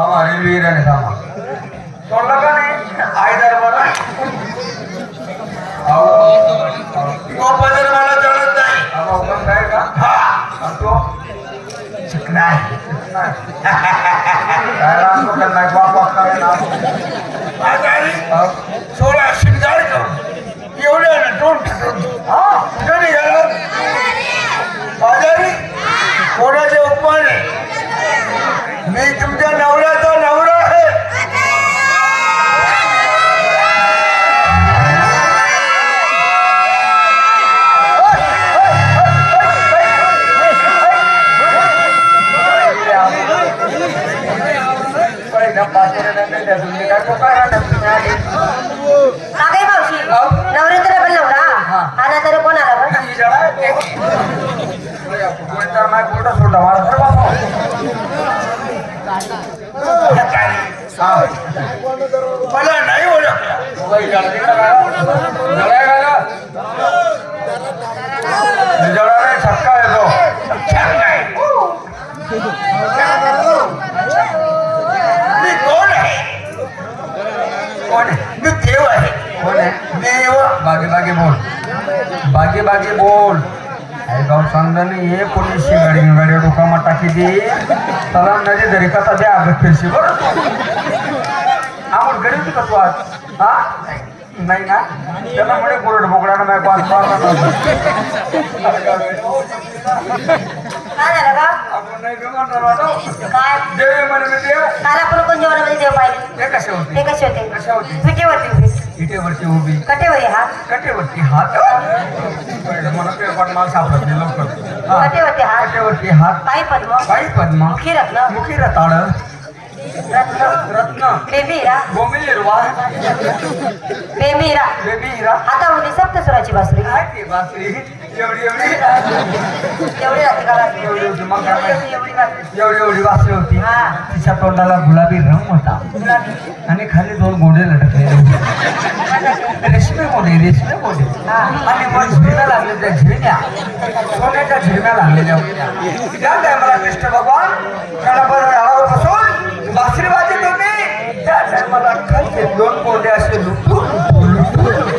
थांबा. सोडला का नाही? आई दरबार तो पदर मला जळत नाही. अहो, पण काय का? हा. आणि तो चिकना आहे. काय राहतो का नाही बाबा काय ना सोळा शिंगार करून एवढ्या ना दोन काय मावशी. नवऱ्याचा पण नवरा आला तर कोण आला मला नाही ओळखला छक्का येतो मी कोण आहे कोण आहे? मी देव आहे. कोण आहे? देव. बागे बागे बोल. बागे बागे बोल. अरे गाव सांगता नाही हे पोलीसची गाडी गाडी डोकामा टाकी दे त्याला नदी दरी कसा द्या अगं फिरशी बरं? आपण घरी होती का तू आज? हा? नाही ना त्याला म्हणे कोरड बोकडानं नाही पाच काय देव म्हणे मी देव काल आपण कोण जेवणामध्ये देव पाहिजे ते कसे होते? ते कसे होते? कशा होते. उभी. कटेवरी हा? कटेवरती हात मला पेपर माल सापडत नाही लवकर. हा. कटेवरती हा? कटेवरती हात पायी पद्म. पायी पद्मा. मुखी रत्न. मुखी रताळ. रत्न. रत्न. बेबीरा. गोमिलिरवा बेबीरा. बेबी हिरा हातामध्ये सप्तसुराची बासरी. काय ते बासरी. एवढी एवढी? का एवढी? होती मग काय माहिती? एवढी एवढी बासरी एवढी एवढी वासरी होती. हा. तिच्या तोंडाला गुलाबी रंग होता. आणि खाली दोन गोडे लटकलेले होते रेशमी गोडे रेशमी गोडे. हा. आणि मग झिरम्या लागलेल्या झिरम्या. सोन्याच्या झिरम्या लागलेल्या होत्या. त्या टायमाला कृष्ण भगवान गणपती झाडावर बसून बासरी वाजत होते त्या टायमाला खालचे दोन गोडे असे लुटून लुटून.